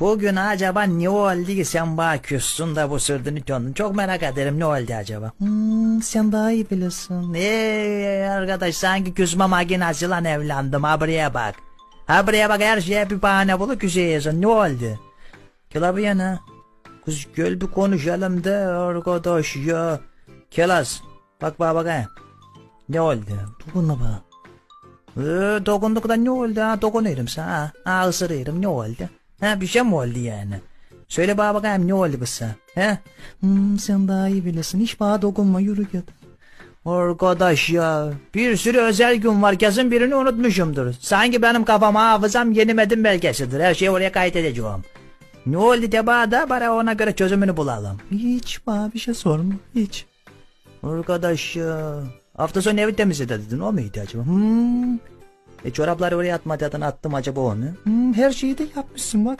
Bugün acaba ne oldu ki sen bana küstün de bu sırtını döndün. Çok merak ederim ne oldu acaba? Hmm, sen daha iyi bilirsin. Eee arkadaş sanki küsme makinasıyla evlendim. Ha buraya bak. Ha buraya bak her şeye bir bahane bulup küsüyorsun. Ne oldu? Gel abi yana. Kız gel bir konuşalım da arkadaş ya. Kelas. Bak bak bakayım. Ne oldu? Dokunma bana. Ee, dokunduk da ne oldu ha? Dokunuyorum sana ha. Ha ısırıyorum ne oldu? Ha bir şey mi oldu yani? Söyle bana bakayım ne oldu kız sen? He? Hmm, sen daha iyi bilirsin. Hiç bana dokunma yürü git. Arkadaş ya bir sürü özel gün var kesin birini unutmuşumdur. Sanki benim kafama hafızam yeni metin belgesidir. Her şeyi oraya kaydedeceğim. Ne oldu de bana da bari ona göre çözümünü bulalım. Hiç bana bir şey sorma hiç. Arkadaş ya. Hafta sonu evi temizledi dedin o muydu acaba? Hmm. E çorapları oraya atma dedin attım acaba onu. Hmm, her şeyi de yapmışsın bak.